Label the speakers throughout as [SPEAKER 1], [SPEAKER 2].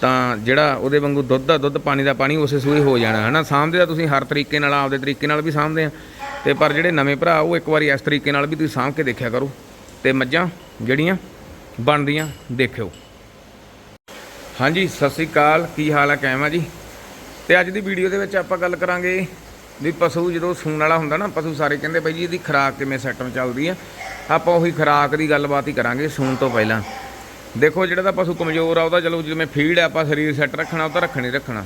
[SPEAKER 1] ਤਾਂ ਜਿਹੜਾ ਉਹਦੇ ਵਾਂਗੂ ਦੁੱਧ ਦਾ ਦੁੱਧ, ਪਾਣੀ ਦਾ ਪਾਣੀ ਉਸੇ ਸੂਈ ਹੋ ਜਾਣਾ, ਹਨਾ? ਸਾਂਭਦੇ ਤਾਂ ਤੁਸੀਂ ਹਰ ਤਰੀਕੇ ਨਾਲ, ਆਪਦੇ ਤਰੀਕੇ ਨਾਲ ਵੀ ਸਾਂਭਦੇ ਆ। ਤੇ ਪਰ ਜਿਹੜੇ ਨਵੇਂ ਭਰਾ, ਉਹ ਇੱਕ ਵਾਰੀ ਇਸ ਤਰੀਕੇ ਨਾਲ ਵੀ ਤੁਸੀਂ ਸਾਂਭ ਕੇ ਦੇਖਿਆ ਕਰੋ। ਤੇ ਮੱਝਾਂ ਜਿਹੜੀਆਂ ਬਣਦੀਆਂ, ਦੇਖਿਓ। ਹਾਂਜੀ, ਸਤਿ ਸ੍ਰੀ ਅਕਾਲ। ਕੀ ਹਾਲ ਹੈ ਕਾਇਮ ਆ ਜੀ? ਤੇ ਅੱਜ ਦੀ ਵੀਡੀਓ ਦੇ ਵਿੱਚ ਆਪਾਂ ਗੱਲ ਕਰਾਂਗੇ ਵੀ ਪਸ਼ੂ ਜਦੋਂ ਸੂਣ ਵਾਲਾ ਹੁੰਦਾ ਨਾ, ਪਸ਼ੂ ਸਾਰੇ ਕਹਿੰਦੇ ਬਾਈ ਜੀ, ਇਹਦੀ ਖੁਰਾਕ ਕਿਵੇਂ ਸੈਟਮ ਚੱਲਦੀ ਆ। ਆਪਾਂ ਉਹੀ ਖੁਰਾਕ ਦੀ ਗੱਲਬਾਤ ਹੀ ਕਰਾਂਗੇ ਸੂਣ ਤੋਂ ਪਹਿਲਾਂ। ਦੇਖੋ ਜਿਹੜਾ ਤਾਂ ਪਸ਼ੂ ਕਮਜ਼ੋਰ ਆ ਉਹਦਾ ਚਲੋ ਜਿਵੇਂ ਫੀਡ ਆ, ਆਪਾਂ ਸਰੀਰ ਸੈੱਟ ਰੱਖਣਾ, ਉਹ ਤਾਂ ਰੱਖਣਾ ਹੀ ਰੱਖਣਾ।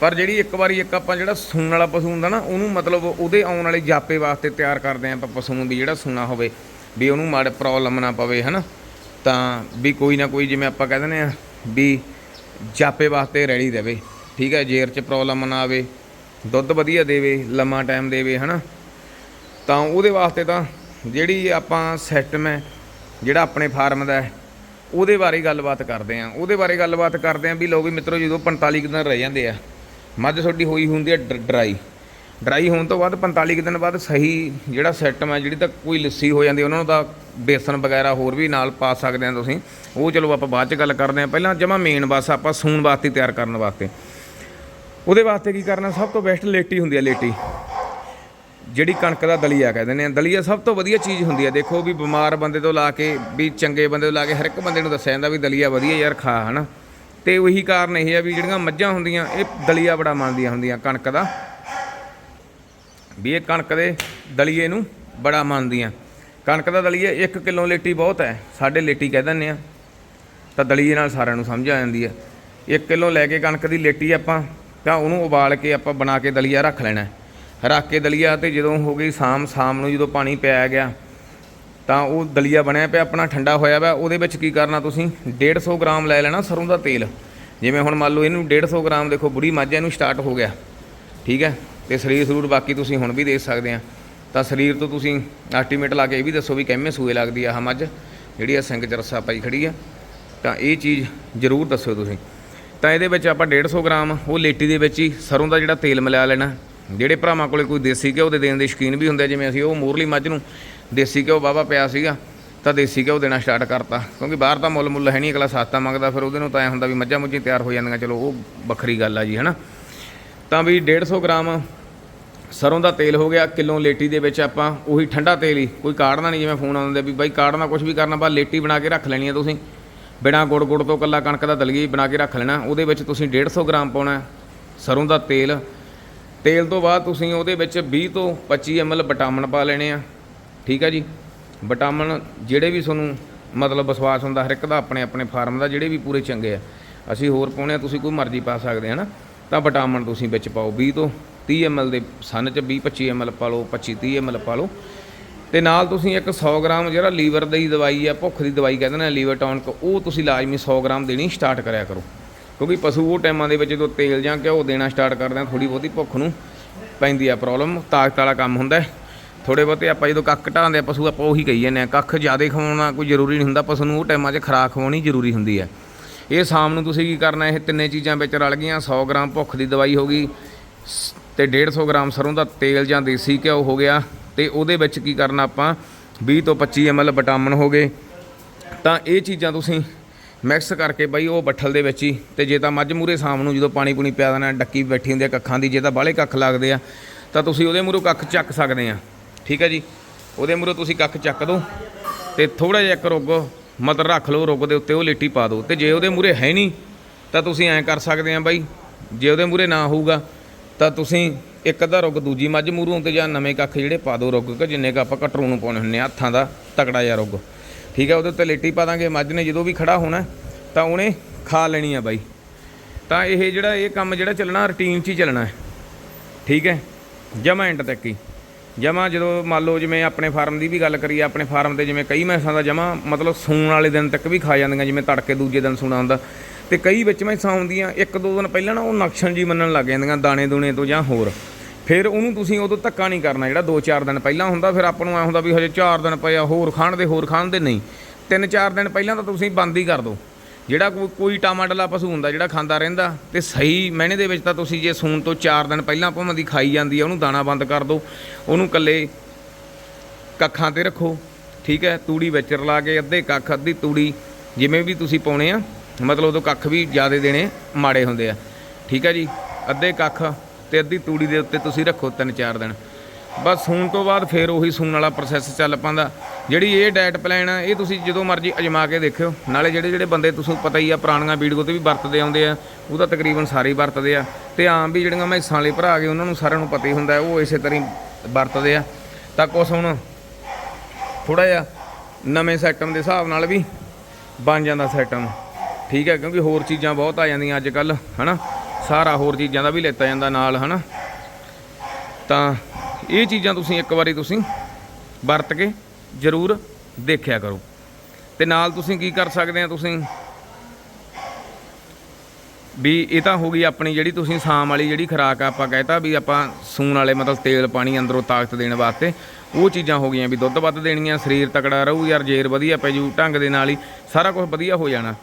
[SPEAKER 1] ਪਰ ਜਿਹੜੀ ਇੱਕ ਵਾਰੀ ਇੱਕ ਆਪਾਂ ਜਿਹੜਾ ਸੂਣ ਵਾਲਾ ਪਸ਼ੂ ਹੁੰਦਾ ਨਾ, ਉਹਨੂੰ ਮਤਲਬ ਉਹਦੇ ਆਉਣ ਵਾਲੇ ਜਾਪੇ ਵਾਸਤੇ ਤਿਆਰ ਕਰਦੇ ਆਂ ਆਪਾਂ ਪਸ਼ੂ ਨੂੰ ਵੀ ਜਿਹੜਾ ਸੂਣਾ ਹੋਵੇ, ਵੀ ਉਹਨੂੰ ਮਾੜੇ ਪ੍ਰੋਬਲਮ ਨਾ ਪਵੇ, ਹਨਾ। ਤਾਂ ਵੀ ਕੋਈ ਨਾ ਕੋਈ ਜਿਵੇਂ ਆਪਾਂ ਕਹਿ ਦਿੰਦੇ ਆ ਵੀ ਜਾਪੇ ਵਾਸਤੇ ਰੈਡੀ ਦੇਵੇ ਠੀਕ ਹੈ ਜੇਰ 'ਚ ਪ੍ਰੋਬਲਮ ਨਾ ਆਵੇ, ਦੁੱਧ ਵਧੀਆ ਦੇਵੇ, ਲੰਮਾ ਟਾਈਮ ਦੇਵੇ, ਹਨਾ। ਤਾਂ ਉਹਦੇ ਵਾਸਤੇ ਤਾਂ ਜਿਹੜੀ ਆਪਾਂ ਸਿਸਟਮ ਹੈ ਜਿਹੜਾ ਆਪਣੇ ਫਾਰਮ ਦਾ ਹੈ ਉਹਦੇ ਬਾਰੇ ਗੱਲਬਾਤ ਕਰਦੇ ਆਂ। ਉਹਦੇ ਬਾਰੇ ਗੱਲਬਾਤ ਕਰਦੇ ਆਂ ਵੀ ਲੋਕ ਵੀ ਮਿੱਤਰੋ, ਜਦੋਂ 45 ਕੁ ਦਿਨ ਰਹਿ ਜਾਂਦੇ ਆ, ਮੱਝ ਤੁਹਾਡੀ ਹੋਈ ਹੁੰਦੀ ਹੈ ਡਰਾਈ। ਡਰਾਈ ਹੋਣ ਤੋਂ ਬਾਅਦ 45 ਕੁ ਦਿਨ ਬਾਅਦ ਸਹੀ ਜਿਹੜਾ ਸਿਸਟਮ ਹੈ ਜਿਹੜੀ ਤਾਂ ਕੋਈ ਲੱਸੀ ਹੋ ਜਾਂਦੀ, ਉਹਨਾਂ ਨੂੰ ਤਾਂ ਬੇਸਨ ਵਗੈਰਾ ਹੋਰ ਵੀ ਨਾਲ ਪਾ ਸਕਦੇ ਆ ਤੁਸੀਂ। ਉਹ ਚਲੋ ਆਪਾਂ ਬਾਅਦ ਚ ਗੱਲ ਕਰਦੇ ਆ। ਪਹਿਲਾਂ ਜਮਾ ਮੇਨ ਬਸ ਆਪਾਂ ਸੂਣ ਵਾਸਤੇ ਤਿਆਰ ਕਰਨ ਵਾਸਤੇ। ਉਹਦੇ ਵਾਸਤੇ ਕੀ ਕਰਨਾ, ਸਭ ਤੋਂ ਬੈਸਟ ਲੇਟੀ ਹੁੰਦੀ ਆ ਲੇਟੀ। ਜਿਹੜੀ ਕਣਕ ਦਾ ਦਲੀਆ ਕਹਿੰਦੇ ਨੇ, ਦਲੀਆ ਸਭ ਤੋਂ ਵਧੀਆ ਚੀਜ਼ ਹੁੰਦੀ ਹੈ ਦੇਖੋ ਵੀ ਬਿਮਾਰ ਬੰਦੇ ਤੋਂ ਲਾ ਕੇ, ਵੀ ਚੰਗੇ ਬੰਦੇ ਤੋਂ ਲਾ ਕੇ ਹਰ ਇੱਕ ਬੰਦੇ ਨੂੰ ਦੱਸਿਆ ਜਾਂਦਾ ਵੀ ਦਲੀਆ ਵਧੀਆ ਯਾਰ ਖਾ, ਹਨਾ। ਤੇ ਉਹੀ ਕਾਰਨ ਇਹ ਹੈ ਵੀ ਜਿਹੜੀਆਂ ਮੱਝਾਂ ਹੁੰਦੀਆਂ, ਇਹ ਦਲੀਆ ਬੜਾ ਮੰਨਦੀਆਂ ਹੁੰਦੀਆਂ ਕਣਕ ਦਾ। ਵੀ ਇਹ ਕਣਕ ਦੇ ਦਲੀਏ ਨੂੰ ਬੜਾ ਮੰਨਦੀਆਂ। ਕਣਕ ਦਾ ਦਲੀਆ 1 ਕਿਲੋ ਲੇਟੀ ਬਹੁਤ ਹੈ, ਸਾਡੇ ਲੇਟੀ ਕਹਿ ਦਿੰਦੇ ਆ। ਤਾਂ ਦਲੀਏ ਨਾਲ ਸਾਰਿਆਂ ਨੂੰ ਸਮਝ ਆ ਜਾਂਦੀ ਹੈ 1 ਕਿਲੋ ਲੈ ਕੇ ਕਣਕ ਦੀ ਲੇਟੀ ਆਪਾਂ, ਤਾਂ ਉਹਨੂੰ ਉਬਾਲ ਕੇ ਆਪਾਂ ਬਣਾ ਕੇ ਦਲੀਆ ਰੱਖ ਲੈਣਾ। ਰੱਖ ਕੇ ਦਲੀਆ ਤੇ ਜਦੋਂ ਹੋ ਗਈ ਸ਼ਾਮ ਸ਼ਾਮ ਨੂੰ ਜਦੋਂ ਪਾਣੀ ਪਿਆ ਗਿਆ ਤਾਂ ਉਹ ਦਲੀਆ ਬਣਿਆ ਪਿਆ ਆਪਣਾ ਠੰਡਾ ਹੋਇਆ ਵਾ ਉਹਦੇ ਵਿੱਚ ਕੀ ਕਰਨਾ ਤੁਸੀਂ? 150 ਗ੍ਰਾਮ ਲੈ ਲੈਣਾ ਸਰੋਂ ਦਾ ਤੇਲ। ਜਿਵੇਂ ਹੁਣ ਮੰਨ ਲਓ ਇਹਨੂੰ 150 ਗ੍ਰਾਮ ਦੇਖੋ ਬੁਰੀ ਮੱਝ ਹੈ, ਇਹਨੂੰ ਸਟਾਰਟ ਹੋ ਗਿਆ। ਠੀਕ ਹੈ? ਤੇ ਸਰੀਰ ਸਰੂਰ ਬਾਕੀ ਤੁਸੀਂ ਹੁਣ ਵੀ ਦੇਖ ਸਕਦੇ ਆ। ਤਾਂ ਸਰੀਰ ਤੋਂ ਤੁਸੀਂ ਐਸਟੀਮੇਟ ਲਾ ਕੇ ਇਹ ਵੀ ਦੱਸੋ ਵੀ ਕਿੰਨੇ ਸੂਏ ਲੱਗਦੀ ਆ ਆਹ ਮੱਝ ਜਿਹੜੀ ਆ ਸਿੰਘ ਚ ਰੱਸਾ ਪਾਈ ਖੜੀ ਆ। ਤਾਂ ਇਹ ਚੀਜ਼ ਜ਼ਰੂਰ ਦੱਸਿਓ ਤੁਸੀਂ। ਤਾਂ ਇਹਦੇ ਵਿੱਚ ਆਪਾਂ 150 ਗ੍ਰਾਮ ਉਹ ਲੇਟੀ ਦੇ ਵਿੱਚ ਹੀ ਸਰੋਂ ਦਾ ਜਿਹੜਾ ਤੇਲ ਮਿਲਾ ਲੈਣਾ। ਜਿਹੜੇ ਭਰਾਵਾਂ ਕੋਲੇ ਕੋਈ ਦੇਸੀ ਘਿਓ ਦੇ ਦੇਣ ਦੇ ਸ਼ੌਕੀਨ ਵੀ ਹੁੰਦੇ ਆ, ਜਿਵੇਂ ਅਸੀਂ ਉਹ ਮੋਰਲੀ ਮੱਝ ਨੂੰ ਦੇਸੀ ਘਿਓ ਵਾਹਵਾ ਪਿਆ ਸੀਗਾ ਤਾਂ ਦੇਸੀ ਘਿਓ ਦੇਣਾ ਸਟਾਰਟ ਕਰਤਾ। ਕਿਉਂਕਿ ਬਾਹਰ ਤਾਂ ਮੁੱਲ ਮੁੱਲ ਹੈ ਨਹੀਂ ਅਗਲਾ ਸਸਤਾ ਮੰਗਦਾ ਫਿਰ ਉਹਦੇ ਨੂੰ ਤਾਂ ਐ ਹੁੰਦਾ ਵੀ ਮੱਝਾਂ ਮੁੱਝੀ ਤਿਆਰ ਹੋ ਜਾਂਦੀਆਂ ਚਲੋ ਉਹ ਵੱਖਰੀ ਗੱਲ ਆ ਜੀ ਹਨਾ? ਤਾਂ ਵੀ 150 ਗ੍ਰਾਮ ਸਰੋਂ ਦਾ ਤੇਲ ਹੋ ਗਿਆ ਕਿਲੋ ਲੇਟੀ ਦੇ ਵਿੱਚ ਆਪਾਂ ਉਹੀ ਠੰਡਾ ਤੇਲ ਹੀ ਕੋਈ ਕਾੜਨਾ ਨਹੀਂ ਜਿਵੇਂ ਫੋਨ ਆਉਂਦੇ ਵੀ ਬਾਈ ਕਾੜਨਾ ਕੁਝ ਵੀ ਕਰਨਾ ਬਾ ਲੇਟੀ ਬਣਾ ਕੇ ਰੱਖ ਲੈਣੀ ਆ ਤੁਸੀਂ। ਬਿਨਾ ਗੁੜ ਗੁੜ ਤੋਂ ਕੱਲਾ ਕਣਕ ਦਾ ਦਲੀਆ ਬਣਾ ਕੇ ਰੱਖ ਲੈਣਾ ਉਹਦੇ ਵਿੱਚ ਤੁਸੀਂ 150 ਗ੍ਰਾਮ ਪਾਉਣਾ ਹੈ ਸਰੋਂ ਦਾ ਤੇਲ ਤੇਲ ਤੋਂ ਬਾਅਦ ਤੁਸੀਂ ਉਹਦੇ ਵਿੱਚ 20 ਤੋਂ 25 ml ਵਿਟਾਮਿਨ ਪਾ ਲੈਣੇ ਆ। ਠੀਕ ਆ ਜੀ? ਵਿਟਾਮਿਨ ਜਿਹੜੇ ਵੀ ਤੁਹਾਨੂੰ ਮਤਲਬ ਵਿਸ਼ਵਾਸ ਹੁੰਦਾ ਹਰ ਇੱਕ ਦਾ, ਆਪਣੇ ਆਪਣੇ ਫਾਰਮ ਦਾ, ਜਿਹੜੇ ਵੀ ਪੂਰੇ ਚੰਗੇ ਆ। ਅਸੀਂ ਹੋਰ ਪਾਉਣੇ ਆ, ਤੁਸੀਂ ਕੋਈ ਮਰਜ਼ੀ ਪਾ ਸਕਦੇ ਆ ਨਾ। ਤਾਂ ਵਿਟਾਮਿਨ ਤੁਸੀਂ ਵਿੱਚ ਪਾਓ 20 ਤੋਂ 30 ml ਦੇ ਸਨ ਚ 20 25 ml ਪਾ ਲਓ 25 30 ml ਪਾ ਲਓ। ਤੇ ਨਾਲ ਤੁਸੀਂ ਇੱਕ 100 ਗ੍ਰਾਮ ਜਿਹੜਾ ਲੀਵਰ ਦੀ ਦਵਾਈ ਆ, ਭੁੱਖ ਦੀ ਦਵਾਈ ਕਹਿੰਦੇ ਨੇ ਲੀਵਰ ਟੌਨਿਕ, ਉਹ ਤੁਸੀਂ ਲਾਜ਼ਮੀ 100 ਗ੍ਰਾਮ ਦੇਣੀ ਸਟਾਰਟ ਕਰਿਆ ਕਰੋ। ਕਿਉਂਕਿ ਪਸ਼ੂ ਉਹ ਟਾਈਮਾਂ ਦੇ ਵਿੱਚ ਜਦੋਂ ਤੇਲ ਜਾਂ ਘਿਓ ਦੇਣਾ ਸਟਾਰਟ ਕਰਦੇ ਆ ਥੋੜੀ ਬਹੁਤੀ ਭੁੱਖ ਨੂੰ ਪੈਂਦੀ ਆ ਪ੍ਰੋਬਲਮ ਤਾਕਤ ਵਾਲਾ ਕੰਮ ਹੁੰਦਾ ਥੋੜੇ ਬਹੁਤੇ ਆਪਾਂ ਜਦੋਂ ਕੱਖ ਘਟਾਉਂਦੇ ਆ, ਪਸ਼ੂ ਆਪਾਂ ਉਹੀ ਕਹੀ ਜਾਂਦੇ ਆ, ਕੱਖ ਜ਼ਿਆਦਾ ਖਵਾਉਣਾ ਕੋਈ ਜ਼ਰੂਰੀ ਨਹੀਂ ਹੁੰਦਾ, ਪਸ਼ੂ ਨੂੰ ਉਹ ਟਾਈਮਾਂ 'ਚ ਖੁਰਾਕ ਖਵਾਉਣੀ ਜ਼ਰੂਰੀ ਹੁੰਦੀ ਹੈ। ਇਹ ਸ਼ਾਮ ਨੂੰ ਤੁਸੀਂ ਕੀ ਕਰਨਾ, ਇਹ ਤਿੰਨੇ ਚੀਜ਼ਾਂ ਵਿੱਚ ਰਲ ਗਈਆਂ 100 ਗ੍ਰਾਮ ਭੁੱਖ ਦੀ ਦਵਾਈ ਹੋ ਗਈ ਸ- ਤੇ 150 ਗ੍ਰਾਮ ਸਰੋਂ ਦਾ ਤੇਲ ਜਾਂ ਦੇਸੀ ਘਿਓ ਹੋ ਗਿਆ, ਤੇ ਉਹਦੇ ਵਿੱਚ ਕੀ ਕਰਨਾ ਆਪਾਂ 20 ਤੋਂ 25 ml ਵਿਟਾਮਿਨ ਹੋ ਗਏ। ਤਾਂ ਇਹ ਚੀਜ਼ਾਂ ਤੁਸੀਂ ਮਿਕਸ ਕਰਕੇ ਬਈ ਉਹ ਬੱਠਲ ਦੇ ਵਿੱਚ ਹੀ, ਤੇ ਜੇ ਤਾਂ ਮੱਝ ਮੂਰੇ ਸ਼ਾਮ ਨੂੰ ਜਦੋਂ ਪਾਣੀ ਪੂਣੀ ਪਿਆ ਦੇਣਾ, ਡੱਕੀ ਬੈਠੀ ਹੁੰਦੀ ਆ ਕੱਖਾਂ ਦੀ, ਜੇ ਤਾਂ ਬਾਹਲੇ ਕੱਖ ਲੱਗਦੇ ਆ, ਤਾਂ ਤੁਸੀਂ ਉਹਦੇ ਮੂਹਰੋਂ ਕੱਖ ਚੱਕ ਸਕਦੇ ਆ। ਠੀਕ ਹੈ ਜੀ? ਉਹਦੇ ਮੂਹਰੋਂ ਤੁਸੀਂ ਕੱਖ ਚੱਕ ਦਿਓ ਤੇ ਥੋੜਾ ਜਿਹਾ ਇੱਕ ਰੁੱਗ ਮਤਲਬ ਰੱਖ ਲਓ, ਰੁੱਗ ਦੇ ਉੱਤੇ ਉਹ ਲੇਟੀ ਪਾ ਦਿਓ ਤੇ ਜੇ ਉਹਦੇ ਮੂਹਰੇ ਹੈ ਨਹੀਂ, ਤਾਂ ਤੁਸੀਂ ਐਂ ਕਰ ਸਕਦੇ ਆ ਬਾਈ, ਜੇ ਉਹਦੇ ਮੂਹਰੇ ਨਾ ਹੋਊਗਾ, ਤਾਂ ਤੁਸੀਂ ਇੱਕ ਅੱਧਾ ਰੁੱਗ ਦੂਜੀ ਮੱਝ ਮੂਹਰੋਂ ਤੇ ਜਾਂ ਨਵੇਂ ਕੱਖ ਜਿਹੜੇ ਪਾ ਦਿਓ ਰੁੱਗ, ਕਿ ਜਿੰਨੇ ਕ ਆਪਾਂ ਕਟਰੂ ਨੂੰ ਪਾਉਣੇ ਹੁੰਨੇ ਆ, ਹੱਥਾਂ ਦਾ ਤਕੜਾ ਜਿਹਾ ਰੁੱਗ। ਠੀਕ ਹੈ ਉਹਦੇ ਉੱਤੇ ਲੇਟੀ ਪਾ ਦਾਂਗੇ, ਮੱਝ ਨੇ ਜਦੋਂ ਵੀ ਖੜਾ ਹੋਣਾ, ਤਾਂ ਉਹਨੇ ਖਾ ਲੈਣੀ ਆ ਬਾਈ। ਤਾਂ ਇਹ ਜਿਹੜਾ ਇਹ ਕੰਮ ਜਿਹੜਾ ਚੱਲਣਾ ਰੁਟੀਨ 'ਚ ਹੀ ਚੱਲਣਾ ਹੈ। ਠੀਕ ਹੈ? ਜਮਾ ਐਂਡ ਤੱਕ ਹੀ। ਜਮਾ ਜਦੋਂ ਮੰਨ ਲਓ ਜਿਵੇਂ ਆਪਣੇ ਫਾਰਮ ਦੀ ਵੀ ਗੱਲ ਕਰੀਏ, ਆਪਣੇ ਫਾਰਮ ਤੇ ਜਿਵੇਂ ਕਈ ਮੈਸਾਂ ਦਾ ਜਮਾ ਮਤਲਬ ਸੂਣ ਵਾਲੇ ਦਿਨ ਤੱਕ ਵੀ ਖਾ ਜਾਂਦੀਆਂ, ਜਿਵੇਂ ਤੜਕੇ ਦੂਜੇ ਦਿਨ ਸੂਣਾ ਹੁੰਦਾ, ਤੇ ਕਈ ਵਿੱਚ ਮੈਸਾਂ ਹੁੰਦੀਆਂ ਇੱਕ ਦੋ ਦਿਨ ਪਹਿਲਾਂ ਨਾ ਉਹ ਨਕਸ਼ਣ ਜੀ ਮੰਨਣ ਲੱਗ ਜਾਂਦੀਆਂ ਦਾਣੇ ਦੂਣੇ ਤੋਂ ਜਾਂ ਹੋਰ। ਫਿਰ ਉਹਨੂੰ ਤੁਸੀਂ ਉਦੋਂ ਧੱਕਾ ਨਹੀਂ ਕਰਨਾ, ਜਿਹੜਾ 2-4 ਦਿਨ ਪਹਿਲਾਂ ਹੁੰਦਾ, ਫਿਰ ਆਪਾਂ ਨੂੰ ਐ ਹੁੰਦਾ ਵੀ ਹਜੇ 4 ਦਿਨ ਪਏ ਆ, ਹੋਰ ਖਾਣ ਦੇ, ਹੋਰ ਖਾਣ ਦੇ ਨਹੀਂ। 3-4 ਦਿਨ ਪਹਿਲਾਂ ਤਾਂ ਤੁਸੀਂ ਬੰਦ ਹੀ ਕਰ ਦਿਓ ਜਿਹੜਾ ਕੋਈ ਕੋਈ ਟਾਮਾਟਲਾ ਪਸ਼ੂ ਹੁੰਦਾ, ਜਿਹੜਾ ਖਾਂਦਾ ਰਹਿੰਦਾ, ਤੇ ਸਹੀ ਮਹੀਨੇ ਦੇ ਵਿੱਚ ਤਾਂ ਤੁਸੀਂ ਜੇ ਸੂਣ ਤੋਂ 4 ਦਿਨ ਪਹਿਲਾਂ ਭਾਵੇਂ ਦੀ ਖਾਈ ਜਾਂਦੀ ਆ, ਉਹਨੂੰ ਦਾਣਾ ਬੰਦ ਕਰ ਦਿਓ ਉਹਨੂੰ ਕੱਲੇ ਕੱਖਾਂ ਤੇ ਰੱਖੋ, ਠੀਕ ਹੈ? ਤੂੜੀ ਵਿੱਚ ਰਲਾ ਕੇ ਅੱਧੇ ਕੱਖ, ਅੱਧੀ ਤੂੜੀ ਜਿਵੇਂ ਵੀ ਤੁਸੀਂ ਪਾਉਣੇ ਆ, ਮਤਲਬ ਉਦੋਂ ਕੱਖ ਵੀ ਜ਼ਿਆਦਾ ਦੇਣੇ ਮਾੜੇ ਹੁੰਦੇ ਆ। ਠੀਕ ਹੈ ਜੀ? ਅੱਧੇ ਕੱਖ ਤੇ ਅੱਧੀ ਤੂੜੀ ਦੇ ਉੱਤੇ ਤੁਸੀਂ ਰੱਖੋ ਤਿੰਨ ਚਾਰ ਦਿਨ। ਬਸ ਸੂਣ ਤੋਂ ਬਾਅਦ ਫਿਰ ਉਹੀ ਸੂਣ ਵਾਲਾ ਪ੍ਰੋਸੈਸ ਚੱਲ ਪਾਂਦਾ। ਜਿਹੜੀ ਇਹ ਡਾਈਟ ਪਲਾਨ ਆ, ਇਹ ਤੁਸੀਂ ਜਦੋਂ ਮਰਜ਼ੀ ਅਜਮਾ ਕੇ ਦੇਖਿਓ। ਨਾਲੇ ਜਿਹੜੇ ਜਿਹੜੇ ਬੰਦੇ ਤੁਸੀਂ ਪਤਾ ਹੀ ਆ, ਪੁਰਾਣੀਆਂ ਵੀਡੀਓ ਤੇ ਵੀ ਵਰਤਦੇ ਆਉਂਦੇ ਆ, ਉਹ ਤਾਂ ਤਕਰੀਬਨ ਸਾਰੇ ਹੀ ਵਰਤਦੇ ਆ। ਤੇ ਆਮ ਵੀ ਜਿਹੜੀਆਂ ਮੈਂ ਹਿੱਸਾਂ ਵਾਲੇ ਭਰਾ ਗਏ ਉਹਨਾਂ ਨੂੰ ਸਾਰਿਆਂ ਨੂੰ ਪਤਾ ਹੀ ਹੁੰਦਾ, ਉਹ ਇਸੇ ਤਰ੍ਹਾਂ ਹੀ ਵਰਤਦੇ ਆ। ਤਾਂ ਕੁਛ ਹੁਣ ਥੋੜਾ ਜਿਹਾ ਨਵੇਂ ਸਿਸਟਮ ਦੇ ਹਿਸਾਬ ਨਾਲ ਵੀ ਬਣ ਜਾਂਦਾ ਸਿਸਟਮ ਠੀਕ ਹੈ, ਕਿਉਂਕਿ ਹੋਰ ਚੀਜ਼ਾਂ ਬਹੁਤ ਆ ਜਾਂਦੀਆਂ ਅੱਜ ਕੱਲ ਹਨਾ? ਸਾਰਾ ਹੋਰ ਚੀਜ਼ਾਂ ਦਾ ਵੀ ਲੈਤਾ ਜਾਂਦਾ ਨਾਲ, ਹਨਾ? ਤਾਂ ਇਹ ਚੀਜ਼ਾਂ ਤੁਸੀਂ ਇੱਕ ਵਾਰੀ ਤੁਸੀਂ ਵਰਤ ਕੇ ਜ਼ਰੂਰ ਦੇਖਿਆ ਕਰੋ। ਤੇ ਨਾਲ ਤੁਸੀਂ ਕੀ ਕਰ ਸਕਦੇ ਆ ਤੁਸੀਂ? ਵੀ ਇਹ ਤਾਂ ਹੋ ਗਈ ਆਪਣੀ ਜਿਹੜੀ ਤੁਸੀਂ ਸ਼ਾਮ ਵਾਲੀ ਜਿਹੜੀ ਖੁਰਾਕ ਆ ਆਪਾਂ ਕਹਿਤਾ ਵੀ ਆਪਾਂ ਸੂਣ ਵਾਲੇ ਮਤਲਬ ਤੇਲ ਪਾਣੀ ਅੰਦਰੋਂ ਤਾਕਤ ਦੇਣ ਵਾਸਤੇ, ਉਹ ਚੀਜ਼ਾਂ ਹੋ ਗਈਆਂ ਵੀ ਦੁੱਧ ਵੱਧ ਦੇਣੀਆਂ, ਸਰੀਰ ਤਕੜਾ ਰਹੂ ਯਾਰ, ਜੇਰ ਵਧੀਆ ਪੈ ਜੂ, ਢੰਗ ਦੇ ਨਾਲ ਹੀ ਸਾਰਾ ਕੁਝ ਵਧੀਆ ਹੋ ਜਾਣਾ।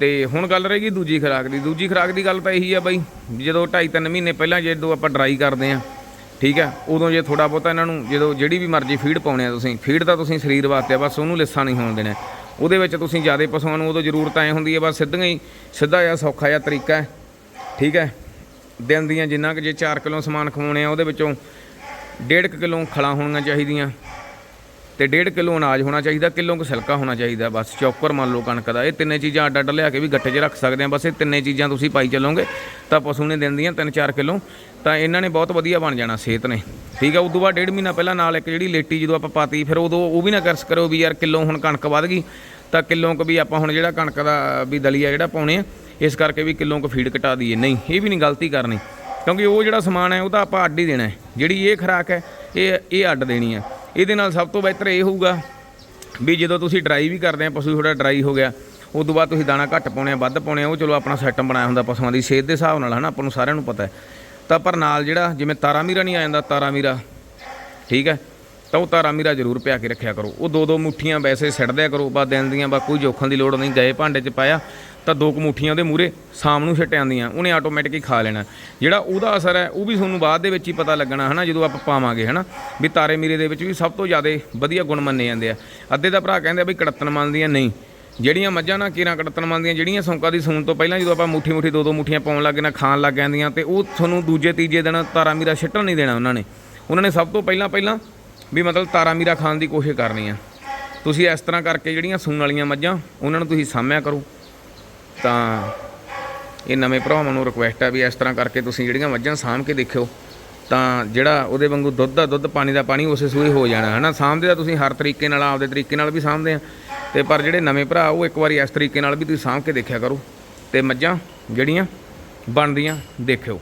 [SPEAKER 1] ਤੇ ਹੁਣ ਗੱਲ ਰਹੇਗੀ ਦੂਜੀ ਖੁਰਾਕ ਦੀ। ਦੂਜੀ ਖੁਰਾਕ ਦੀ ਗੱਲ ਤਾਂ ਇਹੀ ਆ ਬਾਈ ਜਦੋਂ 2.5 3 ਮਹੀਨੇ ਪਹਿਲਾਂ ਜਦੋਂ ਆਪਾਂ ਡਰਾਈ ਕਰਦੇ ਆ ਠੀਕ ਹੈ ਉਦੋਂ ਜੇ ਥੋੜਾ ਬਹੁਤਾ ਇਹਨਾਂ ਨੂੰ ਜਦੋਂ ਜਿਹੜੀ ਵੀ ਮਰਜ਼ੀ ਫੀਡ ਪਾਉਣੇ ਆ ਤੁਸੀਂ ਫੀਡ ਤਾਂ ਤੁਸੀਂ ਸਰੀਰ ਵਾਸਤੇ ਆ, ਬਸ ਉਹਨੂੰ ਲਿੱਸਾ ਨਹੀਂ ਹੋਣ ਦੇਣਾ। ਉਹਦੇ ਵਿੱਚ ਤੁਸੀਂ ਜ਼ਿਆਦਾ ਪਸ਼ੂਆਂ ਨੂੰ ਉਦੋਂ ਜ਼ਰੂਰਤ ਐ ਹੁੰਦੀ ਹੈ ਬਸ ਸਿੱਧੀਆਂ ਹੀ ਸਿੱਧਾ ਜਿਹਾ ਸੌਖਾ ਜਿਹਾ ਤਰੀਕਾ ਹੈ ਠੀਕ ਹੈ। ਦਿਨ ਦੀਆਂ ਜਿੰਨਾ ਕਿ ਜੇ 4 ਕਿਲੋ ਸਮਾਨ ਖਵਾਉਣੇ ਆ ਉਹਦੇ ਵਿੱਚੋਂ 1.5 ਕਿਲੋ ਖਲਾਂ ਹੋਣੀਆਂ ਚਾਹੀਦੀਆਂ। ਤੇ 1.5 ਕਿਲੋ ਅਨਾਜ ਹੋਣਾ ਚਾਹੀਦਾ, ਕਿਲੋ ਕੁ ਸਿਲਕਾ ਹੋਣਾ ਚਾਹੀਦਾ, ਬਸ ਚੌਕਰ ਮੰਨ ਲਓ ਕਣਕ ਦਾ। ਇਹ ਤਿੰਨੇ ਚੀਜ਼ਾਂ ਅੱਡ ਅੱਡ ਲਿਆ ਕੇ ਵੀ ਗੱਟੇ 'ਚ ਰੱਖ ਸਕਦੇ ਆ ਬਸ ਇਹ ਤਿੰਨੇ ਚੀਜ਼ਾਂ ਤੁਸੀਂ ਪਾਈ ਚੱਲੋਗੇ, ਤਾਂ ਪਸ਼ੂ ਨੇ ਦਿੰਦੀਆਂ 3-4 ਕਿਲੋ, ਤਾਂ ਇਹਨਾਂ ਨੇ ਬਹੁਤ ਵਧੀਆ ਬਣ ਜਾਣਾ ਸਿਹਤ ਨੇ। ਠੀਕ ਹੈ ਉਦੋਂ ਬਾਅਦ ਡੇਢ ਮਹੀਨਾ ਪਹਿਲਾਂ ਨਾਲ ਇੱਕ ਜਿਹੜੀ ਲੇਟੀ ਜਦੋਂ ਆਪਾਂ ਪਾਤੀ, ਫਿਰ ਉਦੋਂ ਉਹ ਵੀ ਨਾ ਕਰਸ ਕਰੋ ਵੀ ਯਾਰ ਕਿਲੋ ਹੁਣ ਕਣਕ ਵੱਧ ਗਈ, ਤਾਂ ਕਿਲੋ ਕੁ ਵੀ ਆਪਾਂ ਹੁਣ ਜਿਹੜਾ ਕਣਕ ਦਾ ਵੀ ਦਲੀਆ ਜਿਹੜਾ ਪਾਉਣੇ ਆ, ਇਸ ਕਰਕੇ ਵੀ ਕਿਲੋ ਕੁ ਫੀਡ ਘਟਾ ਦਈਏ। ਨਹੀਂ, ਇਹ ਵੀ ਨਹੀਂ ਗਲਤੀ ਕਰਨੀ, ਕਿਉਂਕਿ ਉਹ ਜਿਹੜਾ ਸਮਾਨ ਹੈ ਉਹ ਤਾਂ ਆਪਾਂ ਅੱਡ ਹੀ ਦੇਣਾ ਜਿਹੜੀ ਇਹ ਖੁਰਾਕ ਹੈ, ਇਹ ਇਹ ਅੱਡ ਦੇਣੀ ਹੈ। ਇਹਦੇ ਨਾਲ ਸਭ ਤੋਂ ਬਿਹਤਰ ਇਹ ਹੋਊਗਾ ਵੀ ਜਦੋਂ ਤੁਸੀਂ ਡਰਾਈ ਵੀ ਕਰਦੇ ਆ, ਪਸ਼ੂ ਥੋੜਾ ਡਰਾਈ ਹੋ ਗਿਆ ਉਸ ਤੋਂ ਬਾਅਦ ਤੁਸੀਂ ਦਾਣਾ ਘੱਟ ਪਾਉਣੇ ਆ, ਵੱਧ ਪਾਉਣੇ ਆ, ਉਹ ਚਲੋ ਆਪਣਾ ਸਿਸਟਮ ਬਣਾਇਆ ਹੁੰਦਾ ਪਸ਼ੂਆਂ ਦੀ, ਸਿਹਤ ਦੇ ਹਿਸਾਬ ਨਾਲ, ਹਨਾ, ਆਪਾਂ ਨੂੰ ਸਾਰਿਆਂ ਨੂੰ ਪਤਾ ਹੈ। ਤਾਂ ਪਰ ਨਾਲ ਜਿਹੜਾ, ਜਿਵੇਂ ਤਾਰਾ ਮੀਰਾ ਨਹੀਂ ਆ ਜਾਂਦਾ, ਤਾਰਾ ਮੀਰਾ, ਠੀਕ ਹੈ, ਤਾਂ ਉਹ ਤਾਰਾ ਮੀਰਾ ਜ਼ਰੂਰ ਪਿਆ ਕੇ ਰੱਖਿਆ ਕਰੋ। ਉਹ ਦੋ ਦੋ ਮੁੱਠੀਆਂ ਵੈਸੇ ਸਿੱਟਦਿਆ ਕਰੋ ਬਾ ਦਿਨ ਦੀਆਂ ਬਾ ਕੋਈ ਜੋਖਣ ਦੀ ਲੋੜ ਨਹੀਂ, ਗਏ ਭਾਂਡੇ 'ਚ ਪਾਇਆ ਤਾਂ ਦੋ ਕੁ ਮੁੱਠੀਆਂ ਉਹਦੇ ਮੂਰੇ ਸ਼ਾਮ ਨੂੰ ਛਿੱਟ ਜਾਂਦੀਆਂ ਉਹਨੇ ਆਟੋਮੈਟਿਕ ਹੀ ਖਾ ਲੈਣਾ। ਜਿਹੜਾ ਉਹਦਾ ਅਸਰ ਹੈ, ਉਹ ਵੀ ਤੁਹਾਨੂੰ ਬਾਅਦ ਦੇ ਵਿੱਚ ਹੀ ਪਤਾ ਲੱਗਣਾ, ਹਨਾ, ਜਦੋਂ ਆਪਾਂ ਪਾਵਾਂਗੇ, ਹਨਾ। ਵੀ ਤਾਰੇ ਮੀਰੇ ਦੇ ਵਿੱਚ ਵੀ ਸਭ ਤੋਂ ਜ਼ਿਆਦਾ ਵਧੀਆ ਗੁਣ ਮੰਨੇ ਜਾਂਦੇ ਆ। ਅੱਧੇ ਦਾ ਭਰਾ ਕਹਿੰਦੇ ਆ ਵੀ ਕੜੱਤਨ ਮੰਨਦੀਆਂ ਨਹੀਂ। ਜਿਹੜੀਆਂ ਮੱਝਾਂ ਨਾ ਕੀਰਾਂ ਕੜੱਤਨ ਮੰਨਦੀਆਂ, ਜਿਹੜੀਆਂ ਸੌਂਕਾਂ ਦੀ ਸੂਣ ਤੋਂ ਪਹਿਲਾਂ ਜਦੋਂ ਆਪਾਂ ਮੁੱਠੀ ਮੁੱਠੀ ਦੋ ਦੋ ਮੁੱਠੀਆਂ ਪਾਉਣ ਲੱਗੇ ਨਾ, ਖਾਣ ਲੱਗ ਜਾਂਦੀਆਂ ਤੇ ਉਹ ਤੁਹਾਨੂੰ ਦੂਜੇ, ਤੀਜੇ ਦਿਨ ਤਾਰਾ ਮੀਰਾ ਛਿੱਟਣ ਨਹੀਂ ਦੇਣਾ ਉਹਨਾਂ ਨੇ। ਉਹਨਾਂ ਨੇ ਸਭ ਤੋਂ ਪਹਿਲਾਂ ਪਹਿਲਾਂ ਵੀ ਮਤਲਬ ਤਾਰਾ ਮੀਰਾ ਖਾਣ ਦੀ ਕੋਸ਼ਿਸ਼ ਕਰਨੀ ਆ। ਤੁਸੀਂ ਇਸ ਤਰ੍ਹਾਂ ਕਰਕੇ ਜਿਹੜੀਆਂ ਸੂਣ ਵਾਲੀਆਂ ਮੱਝਾਂ, ਉਹਨਾਂ ਨੂੰ ਤੁਸੀਂ ਸਾਂਭਿਆ ਕਰੋ। ਤਾਂ ਇਹ ਨਵੇਂ ਭਰਾਵਾਂ ਨੂੰ ਰਿਕੁਐਸਟ ਆ ਵੀ ਇਸ ਤਰ੍ਹਾਂ ਕਰਕੇ ਤੁਸੀਂ ਜਿਹੜੀਆਂ ਮੱਝਾਂ ਸਾਂਭ ਕੇ ਦੇਖਿਓ, ਤਾਂ ਜਿਹੜਾ ਉਹਦੇ ਵਾਂਗੂ ਦੁੱਧ ਦਾ ਦੁੱਧ, ਪਾਣੀ ਦਾ ਪਾਣੀ ਉਸੇ ਸੂਏ ਹੋ ਜਾਣਾ, ਹਨਾ? ਸਾਂਭਦੇ ਤਾਂ ਤੁਸੀਂ ਹਰ ਤਰੀਕੇ ਨਾਲ, ਆਪਦੇ ਤਰੀਕੇ ਨਾਲ ਵੀ ਸਾਂਭਦੇ ਆ। ਤੇ ਪਰ ਜਿਹੜੇ ਨਵੇਂ ਭਰਾ, ਉਹ ਇੱਕ ਵਾਰੀ ਇਸ ਤਰੀਕੇ ਨਾਲ ਵੀ ਤੁਸੀਂ ਸਾਂਭ ਕੇ ਦੇਖਿਆ ਕਰੋ। ਤੇ ਮੱਝਾਂ ਜਿਹੜੀਆਂ ਬਣਦੀਆਂ, ਦੇਖਿਓ।